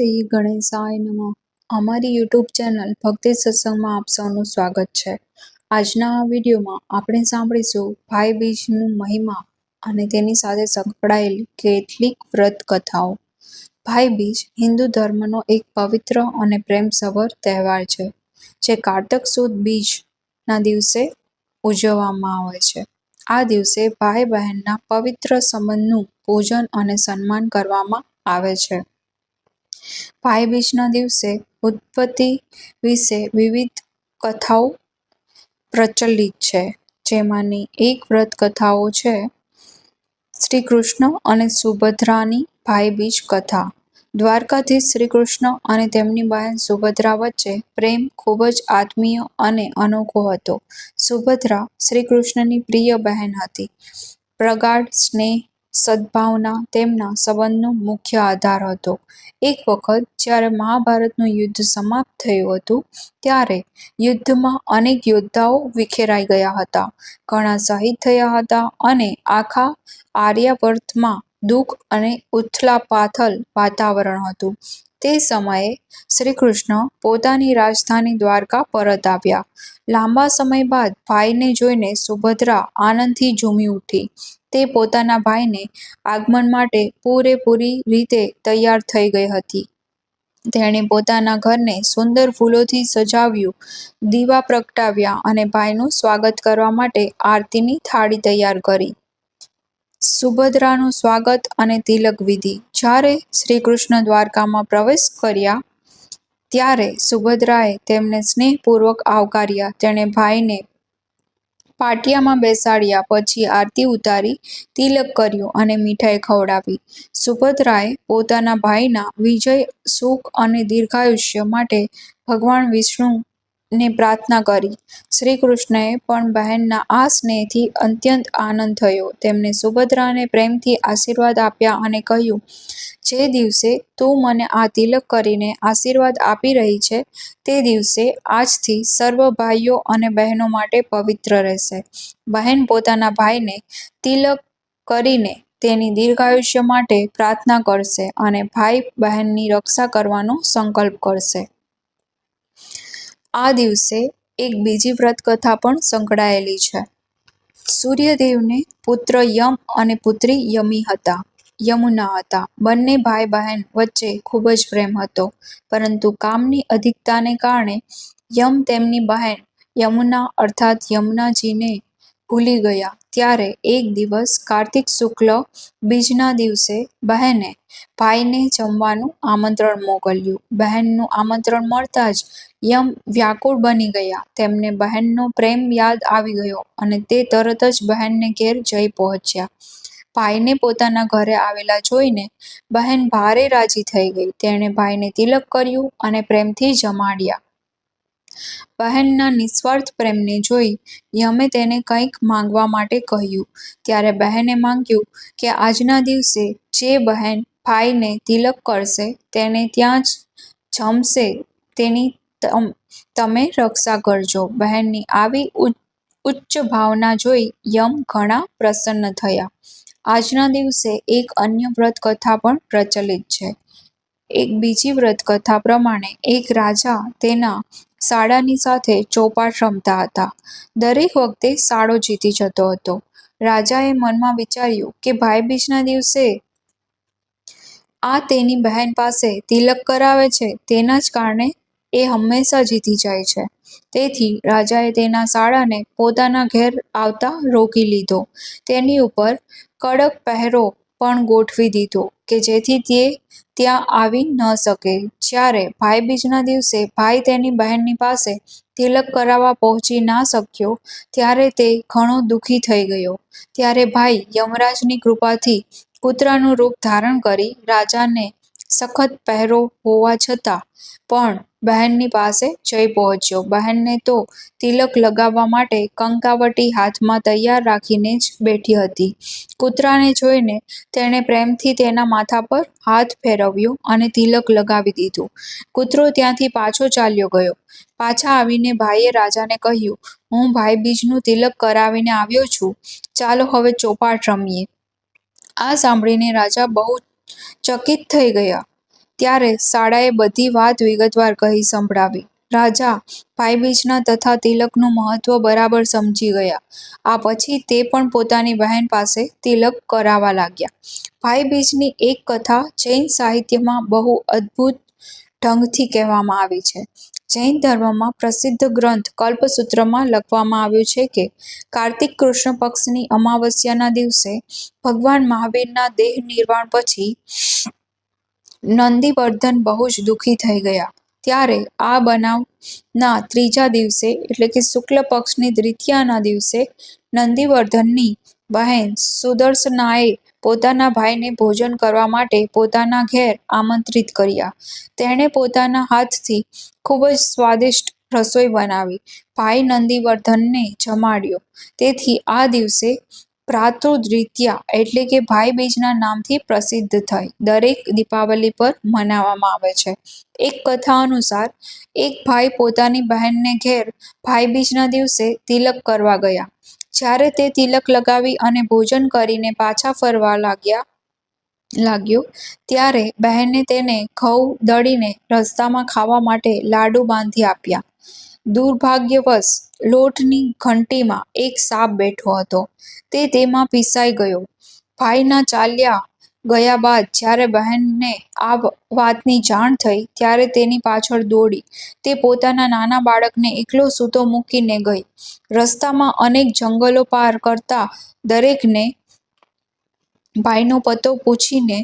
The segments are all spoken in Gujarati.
શ્રી ગણેશાય નમઃ. અમારી યુટ્યુબ ચેનલ ભક્તિ સત્સંગમાં આપ સૌનું સ્વાગત છે. આજના વિડીયોમાં આપણે સાંભળીશું ભાઈ બીજનું મહિમા અને તેની સાથે સંકળાયેલી કેટલીક વ્રત કથાઓ. ભાઈ બીજ હિન્દુ ધર્મનો એક પવિત્ર અને પ્રેમસભર તહેવાર છે, જે કારતક સુદ બીજના દિવસે ઉજવવામાં આવે છે. આ દિવસે ભાઈ બહેનના પવિત્ર સંબંધનું પૂજન અને સન્માન કરવામાં આવે છે. ભાઈ બીજના દિવસે ઉત્પત્તિ વિશે વિવિધ કથાઓ પ્રચલિત છે, જેમાંની એક વ્રત કથાઓ છે શ્રી કૃષ્ણ અને સુભદ્રાની ભાઈ બીજ કથા. દ્વારકાથી શ્રી કૃષ્ણ અને તેમની બહેન સુભદ્રા વચ્ચે પ્રેમ ખૂબ જ આત્મીય અને અનોખો હતો. સુભદ્રા શ્રી કૃષ્ણની પ્રિય બહેન હતી. પ્રગાઢ સ્નેહ સદ્ભાવના તેમના સંબંધનો મુખ્ય આધાર હતો. એક વખત જ્યારે મહાભારતનું યુદ્ધ સમાપ્ત થયું હતું, ત્યારે યુદ્ધમાં અનેક યોદ્ધાઓ વિખેરાઈ ગયા હતા. ઘણા શહીદ થયા હતા અને આખા આર્યાવર્તમાં દુઃખ અને ઉથલાપાથલ વાતાવરણ હતું. તે સમયે શ્રી કૃષ્ણ પોતાની રાજધાની દ્વારકા પરત આવ્યા. લાંબા સમય બાદ ભાઈને જોઈને સુભદ્રા આનંદથી ઝૂમી ઉઠી. તે પોતાના ભાઈને આગમન માટે પૂરેપૂરી રીતે તૈયાર થઈ ગઈ હતી. તેણે પોતાના ઘરને સુંદર ફૂલોથી સજાવ્યું, દીવા પ્રગટાવ્યા અને ભાઈનું સ્વાગત કરવા માટે આરતીની થાળી તૈયાર કરી. સુભદ્રાનું સ્વાગત અને તિલક વિધિ. જ્યારે શ્રી કૃષ્ણ દ્વારકામાં પ્રવેશ કર્યા, ત્યારે સુભદ્રાએ તેમને સ્નેહપૂર્વક આવકાર્યા. તેણે ભાઈને પાટિયામાં બેસાડ્યા, પછી આરતી ઉતારી, તિલક કર્યું અને મીઠાઈ ખવડાવી. સુભદ્રાએ પોતાના ભાઈના વિજય, સુખ અને દીર્ઘાયુષ્ય માટે ભગવાન વિષ્ણુને પ્રાર્થના કરી. શ્રી કૃષ્ણએ પણ બહેનના આ સ્નેહથી અત્યંત આનંદ થયો. તેમણે સુભદ્રાને પ્રેમથી આશીર્વાદ આપ્યા અને કહ્યું, જે દિવસે તું મને આ તિલક કરીને આશીર્વાદ આપી રહી છે, તે દિવસે આજથી સર્વ ભાઈઓ અને બહેનો માટે પવિત્ર રહેશે. બહેન પોતાના ભાઈને તિલક કરીને તેની દીર્ઘાયુષ્ય માટે પ્રાર્થના કરશે અને ભાઈ બહેનની રક્ષા કરવાનો સંકલ્પ કરશે. આ દિવસે એક બીજી વ્રત કથા પણ સંકળાયેલી છે. સૂર્યદેવને પુત્ર યમ અને પુત્રી યમી હતા. યમુના હતા. બંને ભાઈ બહેન વચ્ચે ખૂબ જ પ્રેમ હતો. પરંતુ કામની અધિકતાને કારણે યમ તેમની બહેન યમુના અર્થાત યમુનાજીને ભૂલી ગયા. ત્યારે એક દિવસ કાર્તિક શુક્લ બીજના દિવસે બહેને ભાઈને જમવાનું આમંત્રણ મોકલ્યું. બહેનનું આમંત્રણ મળતા જ યમ વ્યાકુળ બની ગયા. તેમને બહેનનો પ્રેમ યાદ આવી ગયો અને તે તરત જ બહેનને ઘેર જઈ પહોંચ્યા. ભાઈને પોતાના ઘરે આવેલા જોઈને બહેન ભારે રાજી થઈ ગઈ. તેણે ભાઈને તિલક કર્યું અને પ્રેમથી જમાડ્યા. બહેનના નિસ્વાર્થ પ્રેમને જોઈ યમે તેને કંઈક માંગવા માટે કહ્યું. ત્યારે બહેને માંગ્યું કે આજના દિવસે જે બહેન ભાઈને તિલક કરશે તેને ત્યાં જ જમશે, તેની તમે રક્ષા કરજો. બહેનની આવી ઉચ્ચ ભાવના જોઈ યમ ઘણા પ્રસન્ન થયા. આજના દિવસે એક અન્ય વ્રત કથા પણ પ્રચલિત છે. એક બીજી વ્રત કથા પ્રમાણે એક રાજા તેના સાડાની સાથે ચોપાટ રમતા હતા. દરેક વખતે સાડો જીતી જતો હતો. રાજાએ મનમાં વિચાર્યું કે ભાઈ બીજના દિવસે આ તેની બહેન પાસે તિલક કરાવે છે, તેના જ કારણે એ હંમેશા જીતી જાય છે. તેથી રાજાએ તેના સાળાને પોતાના ઘેર આવતા રોકી લીધો. તેની ઉપર કડક પહેરો પણ ગોઠવી દીધો. કે જેથી તે ત્યાં આવી ન શકે. જ્યારે ભાઈ બીજના દિવસે ભાઈ તેની બહેનની પાસે તિલક કરાવવા પહોંચી ના શક્યો, ત્યારે તે ઘણો દુઃખી થઈ ગયો. ત્યારે ભાઈ યમરાજની કૃપાથી કૂતરાનું રૂપ ધારણ કરી રાજાને સખત પહેરો હોવા છતાં પણ બહેનની પાસે જઈ પહોંચ્યો. બહેનને તો તિલક લગાવવા માટે કંકાવટી હાથમાં તૈયાર રાખીને જ બેઠી હતી. કૂતરાને જોઈને તેણે પ્રેમથી તેના માથા પર હાથ ફેરવ્યો અને તિલક લગાવી દીધું. કૂતરો ત્યાંથી પાછો ચાલ્યો ગયો. પાછા આવીને ભાઈએ રાજાને કહ્યું, હું ભાઈ બીજનું તિલક કરાવીને આવ્યો છું. ચાલો હવે ચોપાટ રમીએ. આ સાંભળીને રાજા બહુ ચકિત થઈ ગયા ત્યારે શાળાએ બધી વાત વિગતવાર કહી સંભળાવી. રાજા ભાઈબીજના તથા તિલકનું મહત્વ બરાબર સમજી ગયા. આ પછી તે પણ પોતાની બહેન પાસે તિલક કરાવવા લાગ્યા. ભાઈબીજની એક કથા જૈન સાહિત્યમાં બહુ અદભુત ઢંગથી કહેવામાં આવી છે. જૈન ધર્મમાં પ્રસિદ્ધ ગ્રંથ કલ્પસૂત્રમાં લખવામાં આવ્યું છે કે, કાર્તિક કૃષ્ણ પક્ષની અમાવસ્યાના દિવસે ભગવાન મહાવીરના દેહ નિર્વાણ પછી નંદિવર્ધન બહુ જ દુઃખી થઈ ગયા. ત્યારે આ બનાવના ત્રીજા દિવસે એટલે કે શુક્લ પક્ષની દ્વિતીયાના દિવસે નંદિવર્ધનની બહેન સુદર્શનાએ પોતાના ભાઈને ભોજન કરવા માટે પોતાના ઘેર આમંત્રિત કર્યા. તેણે પોતાના હાથથી ખૂબ જ સ્વાદિષ્ટ રસોઈ બનાવી ભાઈ નંદીવર્ધનને જમાડ્યો. તેથી આ દિવસે ભ્રાતૃદ્વિતીયા એટલે કે ભાઈબીજના નામથી પ્રસિદ્ધ થઈ દરેક દીપાવલી પર મનાવવામાં આવે છે. એક કથા અનુસાર, એક ભાઈ પોતાની બહેનને ઘેર ભાઈબીજના દિવસે તિલક કરવા ગયા. જ્યારે તે તિલક લગાવી અને ભોજન કરીને પાછા ફરવા લાગ્યો ત્યારે બહેને તેને ઘઉં દળીને રસ્તામાં ખાવા માટે લાડુ બાંધી આપ્યા. દુર્ભાગ્યવશ, લોટની ઘંટીમાં એક સાપ બેઠો હતો. તે તેમાં પીસાઈ ગયો. ભાઈના ચાલ્યા ગયા બાદ જ્યારે બહેનને આ વાતની જાણ થઈ, ત્યારે તેની પાછળ દોડી તે પોતાના નાના બાળકને એકલો સૂતો મૂકીને ગઈ. રસ્તામાં અનેક જંગલો પાર કરતા દરેકને ભાઈનો પતો પૂછીને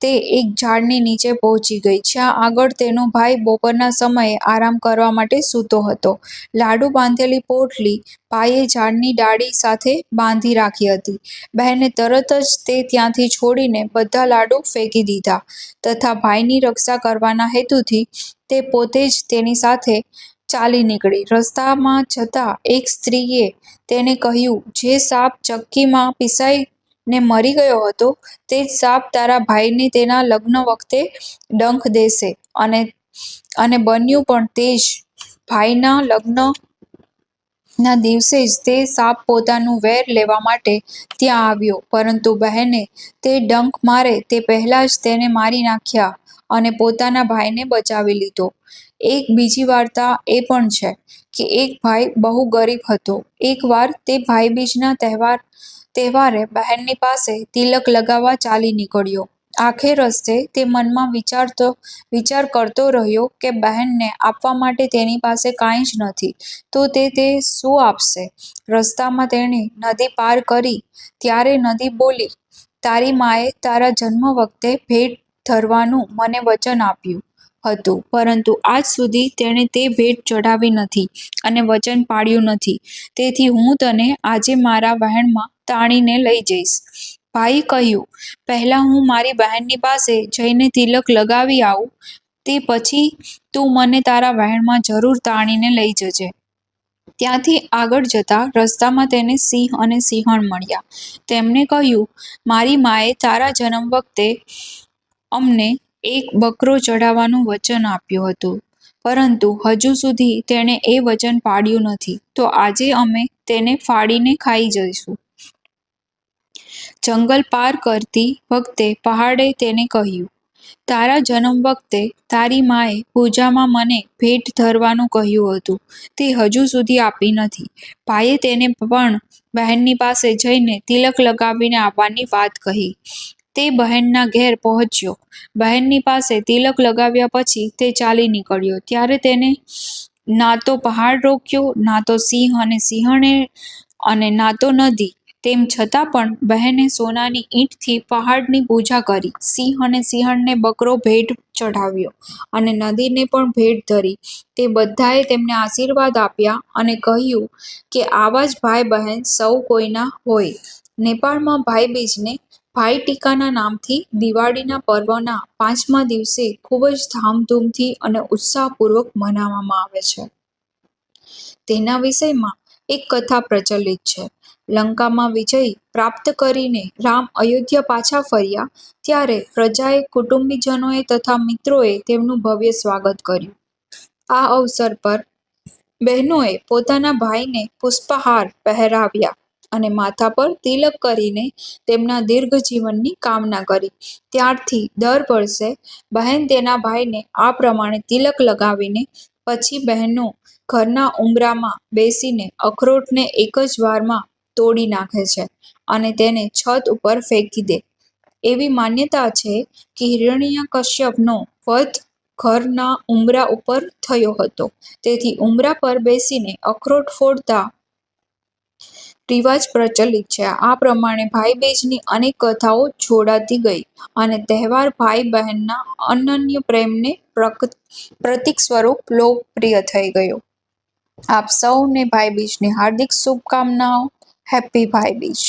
તે એક ઝાડની નીચે પહોંચી ગઈ, જ્યાં આગળ તેનો ભાઈ બપોરના સમયે આરામ કરવા માટે સૂતો હતો. લાડુ બાંધેલી પોટલી ભાઈએ ઝાડની ડાળી સાથે બાંધી રાખી હતી. બહેને તરત જ તે ત્યાંથી છોડીને બધા લાડુ ફેંકી દીધા તથા ભાઈની રક્ષા કરવાના હેતુથી તે પોતે જ તેની સાથે ચાલી નીકળી. રસ્તામાં જતા એક સ્ત્રીએ તેને કહ્યું, જે સાપ ચક્કીમાં પીસાઈને મરી ગયો હતો, તે જ સાપ તારા ભાઈને તેના લગ્ન વખતે ડંખ દેશે અને અને બન્યું પણ તે જ ભાઈના લગ્નના દિવસે જ તે સાપ પોતાનું વેર લેવા માટે ત્યાં આવ્યો પરંતુ બહેને તે ડંખ મારે તે પહેલાં જ તેને મારી નાખ્યા અને પોતાના ભાઈને બચાવી લીધો. એક બીજી વાર્તા એ પણ છે કે એક ભાઈ બહુ ગરીબ હતો. એકવાર તે ભાઈબીજના તહેવારે બહેનની પાસે તિલક લગાવવા ચાલી નીકળ્યો. આખે રસ્તે તે મનમાં વિચારતો, વિચાર કરતો રહ્યો કે બહેનને આપવા માટે તેની પાસે કાંઈ જ નથી તો તે તે શું આપશે? રસ્તામાં તેણે નદી પાર કરી ત્યારે નદી બોલી, તારી માએ તારા જન્મ વખતે ભેટ ધરવાનું મને વચન આપ્યું હતું પરંતુ આજ સુધી તેણે તે ભેટ ચઢાવી નથી અને વચન પાળ્યું નથી તેથી હું તને આજે મારા વહેણમાં તાણીને લઈ જઈશ. ભાઈ કહ્યું, પહેલાં હું મારી બહેનની પાસે જઈને તિલક લગાવી આવું તે પછી તું મને તારા વહેણમાં જરૂર તાણીને લઈ જજે. ત્યાંથી આગળ જતા રસ્તામાં તેને સિંહ અને સિંહણ મળ્યા. તેમણે કહ્યું, મારી માએ તારા જન્મ વખતે અમને એક બકરો ચઢાવવાનું વચન આપ્યું હતું પરંતુ હજુ સુધી તેણે એ વચન પાડ્યું નથી તો આજે અમે તેને ફાડીને ખાઈ જઈશું. જંગલ પાર કરતી વખતે પહાડે તેને કહ્યું, તારા જન્મ વખતે તારી માએ પૂજામાં મને ભેટ ધરવાનું કહ્યું હતું તે હજુ સુધી આપી નથી. ભાઈએ તેને પણ બહેનની પાસે જઈને તિલક લગાવીને આવવાની વાત કહી. તે બહેનના ઘેર પહોંચ્યો. બહેનની પાસે તિલક લગાવ્યા પછી તે ચાલી નીકળ્યો ત્યારે તેને ના તો પહાડ રોક્યો, ના તો સિંહ અને સિંહણે અને ના તો નદી. તેમ છતાં પણ બહેને સોનાની ઈંટથી પહાડની પૂજા કરી, સિંહ અને સિંહણને બકરો ભેટ ચઢાવ્યો અને નદીને પણ ભેટ ધરી. તે બધાએ તેમને આશીર્વાદ આપ્યા અને કહ્યું કે આવા જ ભાઈ બહેન સૌ કોઈના હોય. નેપાળમાં ભાઈબીજને ભાઈટીકાના નામથી દિવાળીના પર્વના પાંચમા દિવસે ખૂબ જ ધામધૂમથી અને ઉત્સાહપૂર્વક મનાવવામાં આવે છે. તેના વિષયમાં એક કથા પ્રચલિત છે. લંકામાં વિજય પ્રાપ્ત કરીને રામ અયોધ્યા પાછા ફર્યા ત્યારે પ્રજાએ, કુટુંબીજનોએ તથા મિત્રોએ તેમનું ભવ્ય સ્વાગત કર્યું. આ અવસર પર બહેનોએ પોતાના ભાઈને પુષ્પહાર પહેરાવ્યા. અને માથા પર તિલક કરીને તેમના દીર્ઘ જીવનની કામના કરી. ત્યારથી દર વર્ષે બહેન તેના ભાઈને આ પ્રમાણે તિલક લગાવીને પછી બહેનો ઘરના ઉંબરામાં બેસીને અખરોટને એક જ વારમાં તોડી નાખે છે અને તેને છત ઉપર ફેંકી દે. એવી માન્યતા છે કે હિરણ્ય કશ્યપનો વધ ઘરના ઉંબરા ઉપર થયો હતો. તેથી ઉંબરા પર બેસીને અખરોટ ફોડતા રિવાજ પ્રચલિત છે. આ પ્રમાણે ભાઈબીજની અનેક કથાઓ જોડાતી ગઈ અને તહેવાર ભાઈ બહેનના અનન્ય પ્રેમને પ્રતીક સ્વરૂપ લોકપ્રિય થઈ ગયો. આપ સૌને ભાઈબીજની હાર્દિક શુભકામનાઓ. હેપી ભાઈબીજ.